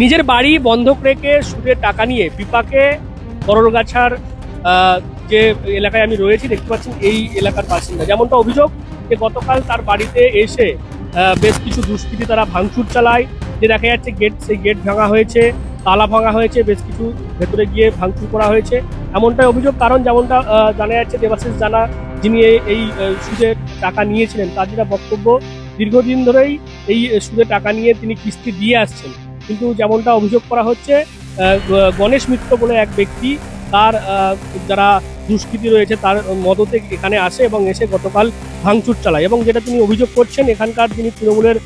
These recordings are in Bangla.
নিজের বাড়ি বন্ধক রেখে সুদের টাকা নিয়ে বিপাকে করলগাছার যে এলাকায় আমি রয়েছি, দেখতে পাচ্ছেন এই এলাকার বাসিন্দা। যেমনটা অভিযোগ যে গতকাল তার বাড়িতে এসে বেশ কিছু দুষ্কৃতি তারা ভাঙচুর চালায়। যে দেখা যাচ্ছে গেট, সেই গেট ভাঙা হয়েছে, তালা ভাঙা হয়েছে, বেশ কিছু ভেতরে গিয়ে ভাঙচুর করা হয়েছে। এমনটাই অভিযোগ, কারণ যেমনটা জানা যাচ্ছে দেবাশিস জানা যিনি এই সুদের টাকা নিয়েছিলেন, তার যেটা বক্তব্য, দীর্ঘদিন ধরেই এই সুদের টাকা নিয়ে তিনি কিস্তি দিয়ে আসছেন। কিন্তু যেমনটা অভিযোগ করা হচ্ছে গণেশ মিত্র বলে এক ব্যক্তি তার যারা দুষ্কৃতি রয়েছে তার মদতে এখানে আসে এবং এসে গতকাল ভাঙচুর চালায় এবং যেটা তিনি অভিযোগ করছেন, এখানকার যিনি তৃণমূলের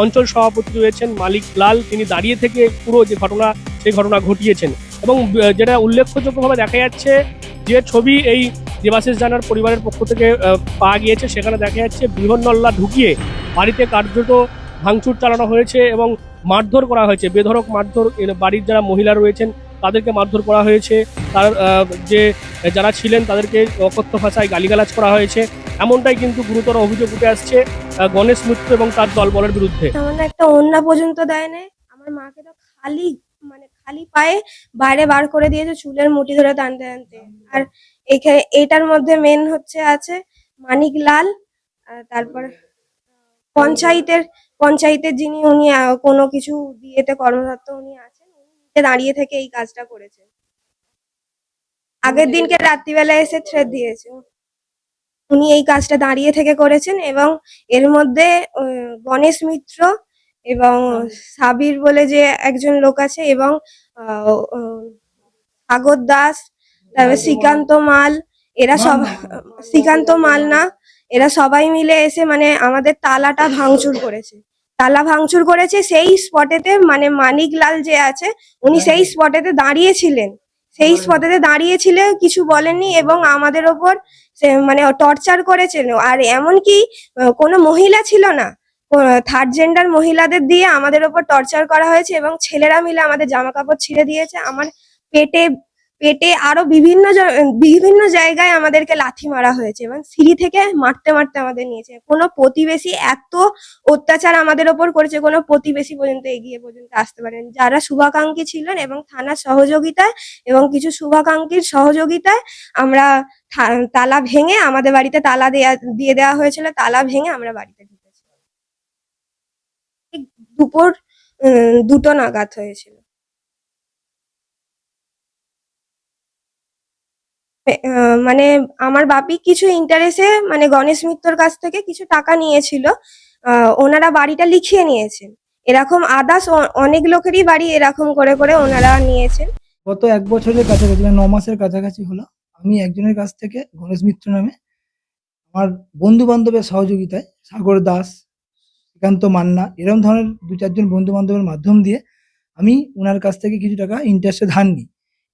অঞ্চল সভাপতি রয়েছেন মালিক লাল, তিনি দাঁড়িয়ে থেকে পুরো যে ঘটনা, সেই ঘটনা ঘটিয়েছেন এবং যেটা উল্লেখযোগ্যভাবে দেখা যাচ্ছে যে ছবি এই দেবাশিস জানার পরিবারের পক্ষ থেকে পাওয়া গিয়েছে। সেখানে দেখা যাচ্ছে বৃহন্নল্লা ঢুকিয়ে বাড়িতে কার্যত ভাঙচুর চালানো হয়েছে এবং মারধর করা হয়েছে। বেধরক মারধর বাড়ির যারা মহিলা রয়েছেন, তাদেরকে মারধর করা হয়েছে। তার যে যারা ছিলেন, তাদেরকে অকথ্য ভাষায় গালিগালাজ করা হয়েছে। এমনটাই কিন্তু গুরুতর অভিযোগ উঠে আসছে গণেশ মিত্র এবং তার দলবলের বিরুদ্ধে। একটা ওন্না পর্যন্ত দেয় নাই। আমার মাকে তো খালি মানে খালি পায়ে বাইরে বার করে দিয়েছে, চুলের মুঠি ধরে টানতে টানতে। আর এখানে এটার মধ্যে মেন হচ্ছে আছে মানিক লাল তারপর পঞ্চায়েতের পঞ্চায়েতের যিনি উনি কোনো কিছু দিয়েতে কর্মরত উনি আছেন উনি দাঁড়িয়ে থেকে এই কাজটা করেছেন। আগের দিনকে রাত্রিবেলা এসে থ্রেড দিয়েছে। উনি এই কাজটা দাঁড়িয়ে থেকে করেছেন এবং এর মধ্যে গণেশ মিত্র এবং সাবির বলে যে একজন লোক আছে এবং সাগর দাস তারপর শ্রীকান্ত মাল এরা সব শ্রীকান্ত মাল না এরা সবাই মিলে এসে মানে আমাদের তালাটা ভাঙচুর করেছে। তালা ভাঙচুর করেছে সেই স্পটেতে মানে মানিক লাল যে আছে উনি সেই স্পটেতে দাঁড়িয়েছিলেন। সেই স্পটেতে দাঁড়িয়েছিলে কিছু বলেননি এবং আমাদের ওপর মানে টর্চার করেছেন। আর এমনকি কোনো মহিলা ছিল না থার্ড জেন্ডার মহিলাদের দিয়ে আমাদের ওপর টর্চার করা হয়েছে এবং ছেলেরা মিলে আমাদের জামা কাপড় ছিঁড়ে দিয়েছে। আমার পেটে পেটে আরও বিভিন্ন বিভিন্ন জায়গায় আমাদেরকে লাথি মারা হয়েছে এবং সিঁড়ি থেকে মারতে মারতে আমাদের নিয়েছে। কোনো প্রতিবেশী এত অত্যাচার আমাদের ওপর করেছে, কোনো প্রতিবেশী পর্যন্ত এগিয়ে পর্যন্ত আসতে পারেন। যারা শুভাকাঙ্ক্ষী ছিলেন এবং থানার সহযোগিতায় এবং কিছু শুভাকাঙ্ক্ষীর সহযোগিতায় আমরা তালা ভেঙে আমাদের বাড়িতে তালা দেয়া, দিয়ে দেওয়া হয়েছিল, তালা ভেঙে আমরা বাড়িতে ঢুকেছি। ঠিক দুপুর দুটো নাগাদ হয়েছিল এ- আহ, মানে আমার বাপি কিছু ইন্টারেস্টে মানে গণেশ মিত্রর কাছ থেকে কিছু টাকা নিয়েছিল। ওনারা বাড়িটা লিখিয়ে নিয়েছেন। এরকম আদার্স অনেক লোকেরই বাড়ি এরকম করে করে ওনারা নিয়েছেন। গত এক বছরের কাছাকাছি মানে ন মাসের কাছাকাছি হলো, আমি একজনের কাছ থেকে গণেশ মিত্র নামে আমার বন্ধু বান্ধবের সহযোগিতায় সাগর দাস, শ্রীকান্ত মান্না এরকম ধরনের দু চারজন বন্ধু বান্ধবের মাধ্যম দিয়ে আমি ওনার কাছ থেকে কিছু টাকা ইন্টারেস্টে ধার নিই।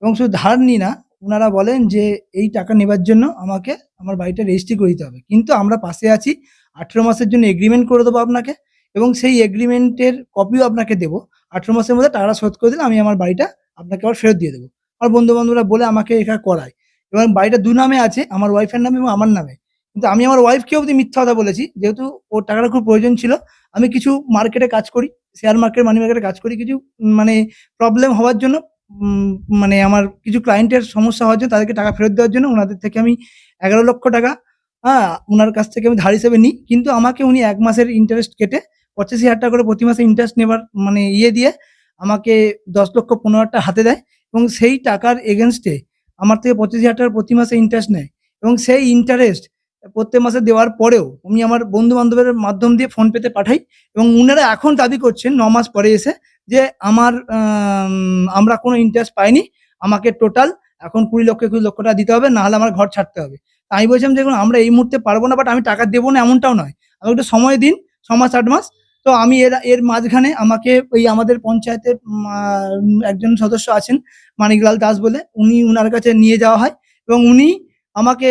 এবং শুধু ধার নিই না ওনারা বলেন যে, এই টাকা নেবার জন্য আমাকে, আমার বাড়িটা রেজিস্ট্রি করে দিতে হবে। কিন্তু আমরা পাশে আছি, আঠেরো মাসের জন্য এগ্রিমেন্ট করে দেবো আপনাকে এবং সেই এগ্রিমেন্টের কপিও আপনাকে দেবো। আঠেরো মাসের মধ্যে টাকা শোধ করে দিলে আমি আমার বাড়িটা আপনাকে আবার ফেরত দিয়ে দেবো। আমার বন্ধু বান্ধবরা বলে আমাকে এটা করায়। এবং বাড়িটা দু নামে আছে, আমার ওয়াইফের নামে এবং আমার নামে। কিন্তু আমি আমার ওয়াইফকে অবধি মিথ্যা কথা বলেছি, যেহেতু ওর টাকাটা খুব প্রয়োজন ছিল। আমি কিছু মার্কেটে কাজ করি শেয়ার মার্কেট মানি মার্কেটে কাজ করি, কিছু মানে প্রবলেম হওয়ার জন্য মানে আমার কিছু ক্লায়েন্টের সমস্যা হওয়ার জন্য তাদেরকে টাকা ফেরত দেওয়ার জন্য ওনাদের থেকে আমি এগারো লক্ষ টাকা হ্যাঁ ওনার কাছ থেকে আমি ধার হিসেবে নিই। কিন্তু আমাকে উনি এক মাসের ইন্টারেস্ট কেটে পঁচাশি হাজার টাকা করে প্রতি মাসে ইন্টারেস্ট নেবার মানে ইয়ে দিয়ে আমাকে দশ লক্ষ পনেরো হাজার টাকা হাতে দেয় এবং সেই টাকার এগেনস্টে আমার থেকে পঁচিশ হাজার টাকা প্রতি মাসে ইন্টারেস্ট নেয় এবং সেই ইন্টারেস্ট প্রত্যেক মাসে দেওয়ার পরেও আমি আমার বন্ধু বান্ধবের মাধ্যম দিয়ে ফোন পেতে পাঠাই এবং উনারা এখন দাবি করছেন ন মাস পরে এসে যে আমার আমরা কোনো ইন্টারেস্ট পাইনি আমাকে টোটাল এখন কুড়ি লক্ষ একুশ লক্ষ টাকা দিতে হবে নাহলে আমার ঘর ছাড়তে হবে। আমি বলছিলাম দেখুন আমরা এই মুহূর্তে পারব না বাট আমি টাকা দেবো না এমনটাও নয়। আমাকে একটু সময় দিন ছ মাস আট মাস তো আমি এর এর মাঝখানে আমাকে ওই আমাদের আহ, একজন সদস্য আছেন মানিকলাল দাস বলে উনি উনার কাছে নিয়ে যাওয়া হয় এবং উনি আমাকে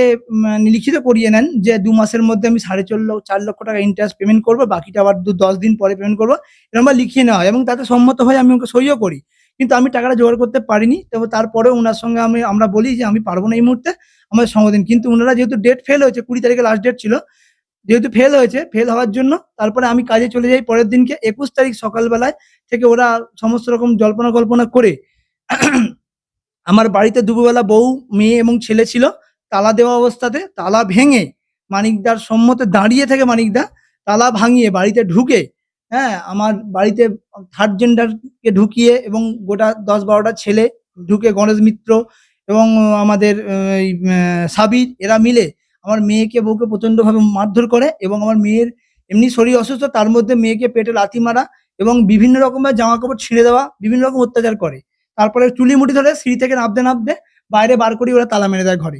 লিখিত করিয়ে নেন যে দু মাসের মধ্যে আমি সাড়ে লক্ষ চার লক্ষ টাকা ইন্টারেস্ট পেমেন্ট করব, বাকিটা আবার দু, দশ দিন পরে পেমেন্ট করব। এরকম লিখিয়ে নেওয়া হয় এবং তাতে সম্মত হয়ে আমি ওকে সইও করি। কিন্তু আমি টাকাটা জোগাড় করতে পারিনি তবে তারপরেও ওনার সঙ্গে আমি, আমরা বলি যে আমি পারব না এই মুহূর্তে, আমাদের সমাধান। কিন্তু ওনারা যেহেতু ডেট ফেল হয়েছে, কুড়ি তারিখে লাস্ট ডেট ছিল, যেহেতু ফেল হয়েছে ফেল হওয়ার জন্য তারপরে আমি কাজে চলে যাই পরের দিনকে, একুশ তারিখ সকালবেলায় থেকে ওরা সমস্ত রকম জল্পনা কল্পনা করে, আমার বাড়িতে দুপুরবেলা বউ, মেয়ে এবং ছেলে ছিল তালা দেওয়া অবস্থাতে তালা ভেঙে মানিকদার সম্মতে দাঁড়িয়ে থেকে মানিকদা তালা ভাঙিয়ে বাড়িতে ঢুকে হ্যাঁ আমার বাড়িতে থার্ড জেন্ডারকে ঢুকিয়ে এবং গোটা দশ বারোটা ছেলে ঢুকে গণেশ মিত্র এবং আমাদের সাবির, এরা মিলে আমার মেয়েকে, বউকে প্রচন্ডভাবে মারধর করে এবং আমার মেয়ের এমনি শরীর অসুস্থ, তার মধ্যে মেয়েকে পেটে লাথি মারা এবং বিভিন্ন রকমের জামা কাপড় ছিঁড়ে দেওয়া, বিভিন্ন রকম অত্যাচার করে। তারপরে চুলি মুটি ধরে সিঁড়ি থেকে নামতে নামতে বাইরে বার করি ওরা তালা মেরে দেয় ঘরে।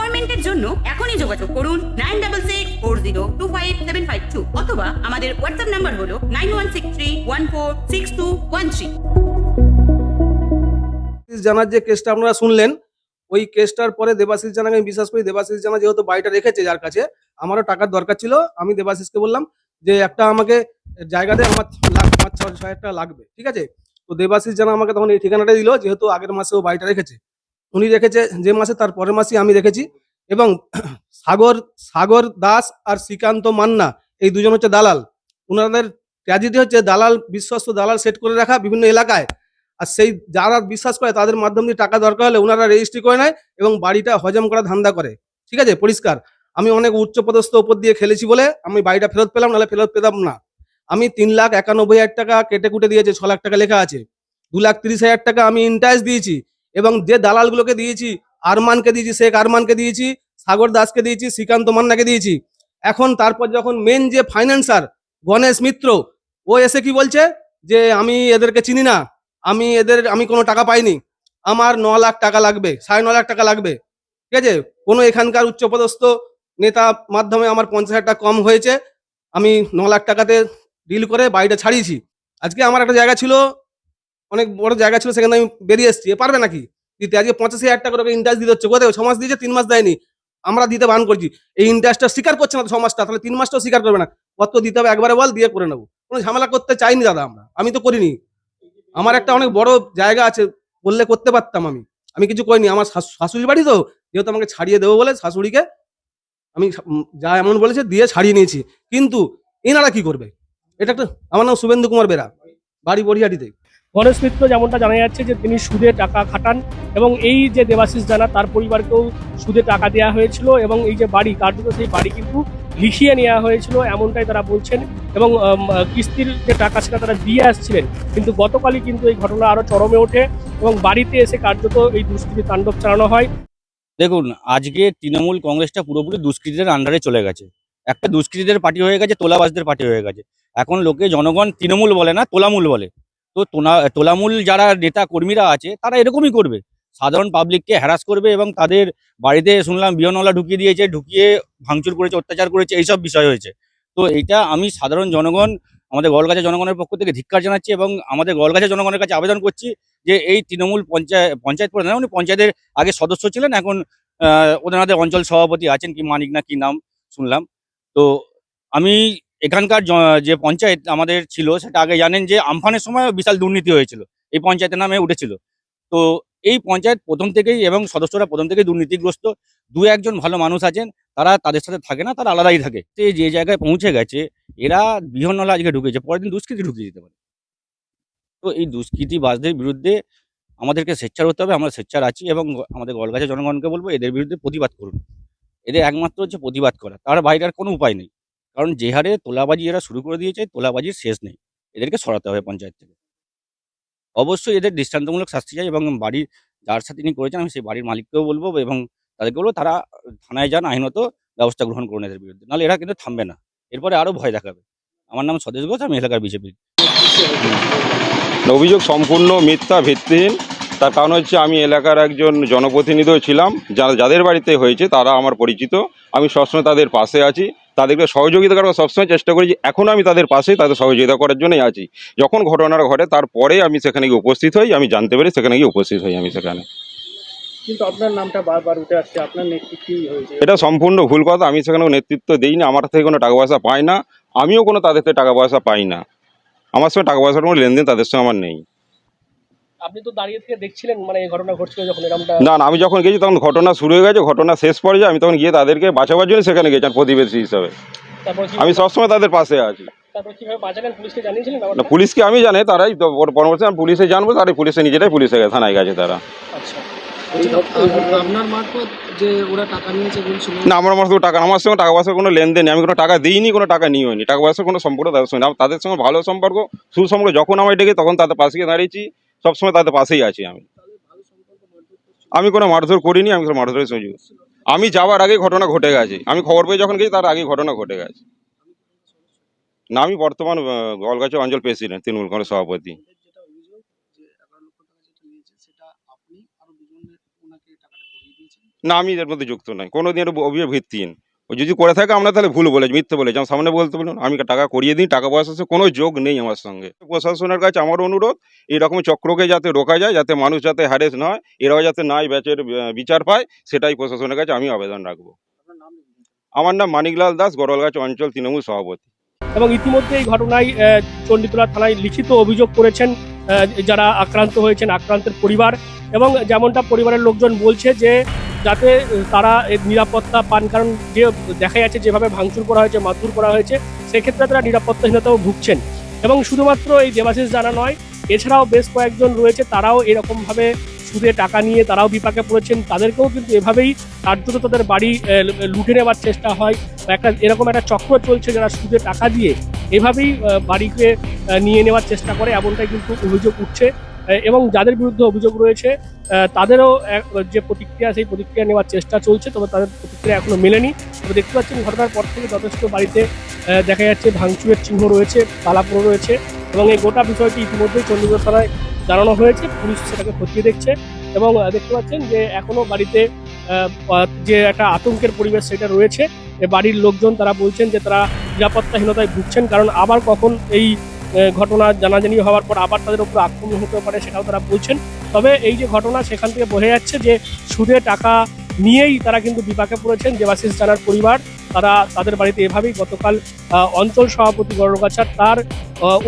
অ্যাপয়েন্টমেন্টের জন্য এখনই যোগাযোগ করুন nine double six four zero two five seven five two অথবা আমাদের হোয়াটসঅ্যাপ নাম্বার হলো nine one six three one four six two one three জানার যে কেসটা আপনারা শুনলেন, ওই কেসটার পরে দেবাশিস জানাকে আমি বিশ্বাস করি, দেবাশিস জানা যেহেতু বাড়িটা রেখেছে যার কাছে, আমারও টাকার দরকার ছিল। আমি দেবাশিসকে বললাম যে একটা আমাকে জায়গাতে আমার লাখ পাঁচ ছ হাজার টাকা লাগবে, ঠিক আছে? তো দেবাশিস জানা আমাকে তখন এই ঠিকানাটা দিল, যেহেতু আগের মাসে ও বাড়িটা রেখেছে। উনি রেখেছে যে মাসে, তার পরের মাসে আমি রেখেছি। এবং সাগর সাগর দাস আর শ্রীকান্ত মান্না, এই দুজন হচ্ছে দালাল। ওনাদের ট্র্যাজেডি হচ্ছে দালাল, বিশ্বস্ত দালাল সেট করে রাখা বিভিন্ন এলাকায়। আর সেই যারা বিশ্বাস করে তাদের মাধ্যম দিয়ে টাকা দরকার হলে ওনারা রেজিস্ট্রি করে নেয় এবং বাড়িটা হজম করা ধান্দা করে। ঠিক আছে? পরিষ্কার। আমি অনেক উচ্চপদস্থ উপর দিয়ে খেলেছি বলে আমি বাড়িটা ফেরত পেলাম, নাহলে ফেরত পেতাম না। আমি তিন লাখ একানব্বই হাজার টাকা কেটে কুটে দিয়েছে, ছ লাখ টাকা লেখা আছে। দু লাখ তিরিশ হাজার টাকা আমি ইন্টারেস্ট দিয়েছি এবং যে দালালগুলোকে দিয়েছি আরমানকে দিয়েছি, শেখ আরমানকে দিয়েছি, সাগর দাসকে দিয়েছি, শ্রীকান্ত মান্নাকে দিয়েছি। এখন তারপর যখন মেন যে ফাইন্যান্সার গণেশ মিত্র, ও এসে কি বলছে? যে আমি এদেরকে চিনি না, আমি এদের, আমি কোনো টাকা পাইনি, আমার ন লাখ টাকা লাগবে, সাড়ে ন লাখ টাকা লাগবে। ঠিক আছে? কোনো এখানকার উচ্চপদস্থ নেতা মাধ্যমে আমার পঞ্চাশ হাজার টাকা কম হয়েছে, আমি ন লাখ টাকাতে ডিল করে বাড়িটা ছাড়িয়েছি। আজকে আমার একটা জায়গা ছিল, অনেক বড় জায়গা ছিল, সেখানে আমি বেরিয়ে এসেছি। পারবে নাকি? দিতে। আজকে পঁচাশি হাজার টাকা করে ইন্টারেস্ট দিতে হচ্ছে। কোথায় ছ মাস দিয়েছে, তিন মাস দেয়নি। আমরা দিতে বান করছি। এই ইন্টারেস্টটা স্বীকার করছে না তো মাসটা তাহলে তিন মাসটাও স্বীকার করবে না। কত দিতে হবে একবারে বল, দিয়ে করে নেব। কোনো ঝামেলা করতে চাইনি দাদা আমরা। আমি তো করিনি। আমার একটা অনেক বড় জায়গা আছে, বললে করতে পারতাম আমি। আমি কিছু করিনি। আমার শাশু- শাশুড়ি বাড়ি তো, যেহেতু আমাকে ছাড়িয়ে দেবো বলে শাশুড়িকে, আমি যা এমন বলেছে দিয়ে ছাড়িয়ে নিয়েছি। কিন্তু এনারা কি করবে? এটা একটা, আমার নাম শুভেন্দু কুমার বেরা, বাড়ি বড়িয়াটিতে। গণেশ মিত্র যেমনটা জানা যাচ্ছে যে তিনি সুদে টাকা খাটান এবং এই যে দেবাশিস জানা, তার পরিবারকেও সুদে টাকা দেওয়া হয়েছিল এবং এই যে বাড়ি, কার্যত সেই বাড়ি কিন্তু লিখিয়ে নেওয়া হয়েছিল এমনটাই তারা বলছেন এবং কিস্তির যে টাকা সেটা তারা দিয়ে আসছিলেন। কিন্তু গতকালই কিন্তু এই ঘটনা আরও চরমে ওঠে এবং বাড়িতে এসে কার্যত এই দুষ্কৃতি তাণ্ডব চালানো হয়। দেখুন, আজকে তৃণমূল কংগ্রেসটা পুরোপুরি দুষ্কৃতীদের আন্ডারে চলে গেছে। একটা দুষ্কৃতীদের পার্টি হয়ে গেছে, তোলাবাজদের পার্টি হয়ে গেছে। এখন লোকে জনগণ তৃণমূল বলে না, তোলামূল বলে। তো তোলা, তোলামূল যারা নেতা কর্মীরা আছে, তারা এরকমই করবে। সাধারণ পাবলিককে হ্যারাস করবে এবং তাদের বাড়িতে শুনলাম বিয়নওয়ালা ঢুকিয়ে দিয়েছে, ঢুকিয়ে ভাঙচুর করেছে, অত্যাচার করেছে, এইসব বিষয় হয়েছে। তো এইটা আমি সাধারণ জনগণ, আমাদের গলগাছা জনগণের পক্ষ থেকে ধিক্কার জানাচ্ছি এবং আমাদের গলগাছা জনগণের কাছে আবেদন করছি যে এই তৃণমূল পঞ্চায়েত পঞ্চায়েত প্রধান উনি পঞ্চায়েতের আগে সদস্য ছিলেন, এখন ওনাদের অঞ্চল সভাপতি আছেন, কি মানিক না, কি নাম, শুনলাম। তো আমি এখানকার যে পঞ্চায়েত আমাদের ছিল, সেটা আগে জানেন যে আমফানের সময় বিশাল দুর্নীতি হয়েছিল। এই পঞ্চায়েতের নামে উঠেছিল। তো এই পঞ্চায়েত প্রথম থেকেই এবং সদস্যরা প্রথম থেকেই দুর্নীতিগ্রস্ত। দু একজন ভালো মানুষ আছেন, তারা তাদের সাথে থাকে না, তারা আলাদাই থাকে। তো যে জায়গায় পৌঁছে গেছে, এরা বিহনলা আজকে ঢুকেছে, পরের দিন দুষ্কৃতি ঢুকিয়ে দিতে পারে। তো এই দুষ্কৃতিবাজদের বিরুদ্ধে আমাদেরকে স্বেচ্ছার হতে হবে, আমরা সোচ্চার আছি এবং আমাদের গলগাছা জনগণকে বলব, এদের বিরুদ্ধে প্রতিবাদ করুন। এদের একমাত্র হচ্ছে প্রতিবাদ করা, তার বাইরে আর কোনো উপায় নেই। কারণ যে হারে তোলাবাজি এরা শুরু করে দিয়েছে, তোলাবাজির শেষ নেই। এদেরকে সরাতে হবে পঞ্চায়েত থেকে। অবশ্যই এদের দৃষ্টান্তমূলক শাস্তি চাই এবং বাড়ির যার সাথে তিনি করেছেন, আমি সেই বাড়ির মালিককেও বলব এবং তাদেরকে বলব তারা থানায় যান, আইনত ব্যবস্থা গ্রহণ করুন এদের বিরুদ্ধে। নাহলে এরা কিন্তু থামবে না। এরপরে আরও ভয় দেখাবে। আমার নাম স্বদেশ ঘোষ, আমি এলাকার বিজেপি। অভিযোগ সম্পূর্ণ মিথ্যা ভিত্তিহীন। তার কারণ হচ্ছে আমি এলাকার একজন জনপ্রতিনিধিও ছিলাম। যারা, যাদের বাড়িতে হয়েছে তারা আমার পরিচিত। আমি সবসময় তাদের পাশে আছি। তাদেরকে সহযোগিতা করার সবসময় চেষ্টা করেছি এখনও আমি তাদের পাশে তাদের সহযোগিতা করার জন্যই আছি। যখন ঘটনাটা ঘটে তারপরে আমি সেখানে গিয়ে উপস্থিত হই আমি জানতে পারি সেখানে গিয়ে উপস্থিত হই আমি সেখানে। কিন্তু আপনার নামটা বারবার উঠে আসছে আপনার নেতৃত্বেই হয়েছে? এটা সম্পূর্ণ ভুল কথা আমি সেখানে নেতৃত্ব দিই না আমার থেকে কোনো টাকা পয়সা পাই না আমিও কোনো তাদের থেকে টাকা পয়সা পাই না। আমার সঙ্গে টাকা পয়সার কোনো লেনদেন তাদের সঙ্গে আমার নেই। আপনি তো দাঁড়িয়ে থেকে দেখছিলেন মানে এই ঘটনা ঘটছিল যখন এরকমটা না না আমি যখন গেছি তখন ঘটনা শুরু হয়ে গেছে ঘটনা শেষ পর্যায়ে আমি তখন গিয়ে তাদেরকে বাঁচাবার জন্য সেখানে গেছি আর প্রতিবেশী হিসাবে। তারপর কি আমি সবসময় তাদের পাশে আছি। তারপর কীভাবে বাঁচালেন? পুলিশকে জানিয়েছিলেন না ব্যাপারটা? পুলিশকে আমি জানি তারাই তো ওর পরামর্শে আমি পুলিশে জানব তারাই পুলিশে নিজেরাই পুলিশে গেছে থানায় গেছে তারা। আচ্ছা। আপনার মারফত যে ওরা টাকা নিয়েছে বলছিল না আমার আমার সঙ্গে টাকা আমার সঙ্গে টাকা পয়সার কোনো লেনদেন নেই আমি কোনো টাকা দিইনি কোনো টাকা নিও নি টাকা পয়সার কোনো সম্পর্ক তাদের সঙ্গে। আমার তাদের সঙ্গে ভালো সম্পর্ক সুসম্পর্ক যখন আমায় ডেকে তখন তাদের পাশে গিয়ে দাঁড়িয়েছি। সবসময় তাদের পাশেই আছি আমি। আমি কোনো মারধর করিনি, আমি মারধরের সুযোগ আমি যাওয়ার আগে ঘটনা ঘটে গেছে। আমি খবর পেয়ে যখন গেছি, তার আগে ঘটনা ঘটে গেছে। না, আমি বর্তমান গলগাছি অঞ্চল প্রেসিডেন্ট, তৃণমূল কংগ্রেস সভাপতি। না, আমি এর মধ্যে যুক্ত নাই। কোনো দিন অভিযোগ ভিত্তিহীন। ও যদি করে থাকে আমরা তাহলে ভুল বলেছি মিথ্যে বলেছি। আমার সামনে বলতে বলুন আমি টাকা করিয়ে দিই টাকা পয়সা সে কোনো যোগ নেই আমার সঙ্গে। প্রশাসনের কাছে আমার অনুরোধ এইরকম চক্রকে যাতে রোকা যায় যাতে মানুষ যাতে হ্যারেস না হয় এরাও যাতে নাই ব্যাচের বিচার পায় সেটাই প্রশাসনের কাছে আমি আবেদন রাখব। আমার নাম মানিকলাল দাস গড়লগাছ অঞ্চল তৃণমূল সভাপতি। এবং ইতিমধ্যে এই ঘটনায় আহ, চণ্ডীতলা থানায় লিখিত অভিযোগ করেছেন যারা আক্রান্ত হয়েছেন, আক্রান্তের পরিবার এবং যেমনটা পরিবারের লোকজন বলছে যে যাতে তারা নিরাপত্তা পান, কারণ যে দেখা যাচ্ছে যেভাবে ভাঙচুর করা হয়েছে, মারধর করা হয়েছে, সেক্ষেত্রে তারা নিরাপত্তাহীনতাও ভুগছেন। এবং শুধুমাত্র এই দেবাশিস জানা নয়, এছাড়াও বেশ কয়েকজন রয়েছে, তারাও এরকমভাবে সুদে টাকা নিয়ে তারাও বিপাকে পড়েছেন। তাদেরকেও কিন্তু এভাবেই কার্যত তাদের বাড়ি লুটে নেওয়ার চেষ্টা হয়। একটা, এরকম একটা চক্র চলছে যারা সুদে টাকা দিয়ে এভাবেই বাড়িকে নিয়ে নেওয়ার চেষ্টা করে, এমনটাই কিন্তু অভিযোগ উঠছে। এবং যাদের বিরুদ্ধে অভিযোগ রয়েছে তাদেরও যে প্রতিক্রিয়া, সেই প্রতিক্রিয়া নেওয়ার চেষ্টা চলছে, তবে তাদের প্রতিক্রিয়া এখনও মেলেনি। তবে দেখতে পাচ্ছেন, ঘটনার পর থেকে যথেষ্ট বাড়িতে দেখা যাচ্ছে ভাঙচুরের চিহ্ন রয়েছে তালা পড়ে রয়েছে, এবং এই গোটা বিষয়টি ইতিমধ্যেই চণ্ডীগড় থানায় জানানো হয়েছে, পুলিশ সেটাকে খতিয়ে দেখছে, এবং দেখতে পাচ্ছেন যে এখনও বাড়িতে যে একটা আতঙ্কের পরিবেশ সেটা রয়েছে বাড়ির লোকজন তারা বলছেন যে তারা নিরাপত্তাহীনতায় ভুগছেন, কারণ আবার কখন এই ঘটনা জানাজানি হওয়ার পর আবার তাদের উপর আক্রমণ হতে পারে সেটাও তারা বলছেন। তবে এই যে ঘটনা সেখান থেকে বোঝা যাচ্ছে যে সুদে টাকা নিয়েই তারা কিন্তু বিপাকে পড়েছেন দেবাশিস জানার পরিবার। তারা তাদের বাড়িতে এভাবেই গতকাল অঞ্চল সভাপতি গড়গাছার তার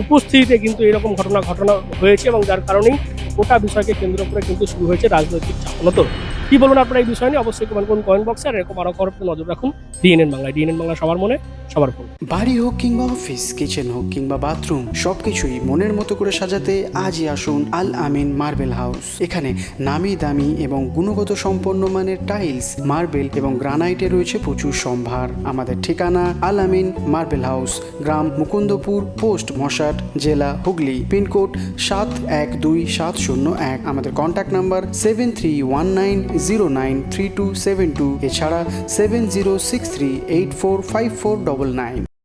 উপস্থিতিতে কিন্তু এরকম ঘটনা ঘটনা হয়েছে এবং যার কারণেই গোটা বিষয়কে কেন্দ্র করে কিন্তু শুরু হয়েছে রাজনৈতিক চাপনতর। কি বলুন আপনারা এই বিষয় নিয়ে? অবশ্যই কমেন্ট করুন কমেন্ট বক্সে আর এরকম আরও খবর নজর রাখুন ডিএনএন বাংলায়। ডিএনএন বাংলা সবার মনে, সবার ফোন। বাড়ি হোক কিংবা অফিস কিচেন হোক কিংবা বাথরুম সবকিছুই মনের মতো করে সাজাতে আজই আসুন আল আমিন মার্বেল হাউস। এখানে নামি দামি এবং গুণগত সম্পন্ন মানের টাইলস মার্বেল এবং গ্রানাইটে রয়েছে প্রচুর সম্ভার। আমাদের ঠিকানা আল আমিন মার্বেল হাউস, গ্রাম মুকুন্দপুর, পোস্ট মশাট, জেলা হুগলি, পিনকোড সাত এক দুই সাত শূন্য এক। আমাদের contact number seven three one nine zero nine three two seven two এছাড়া seven zero six three eight four five four double nine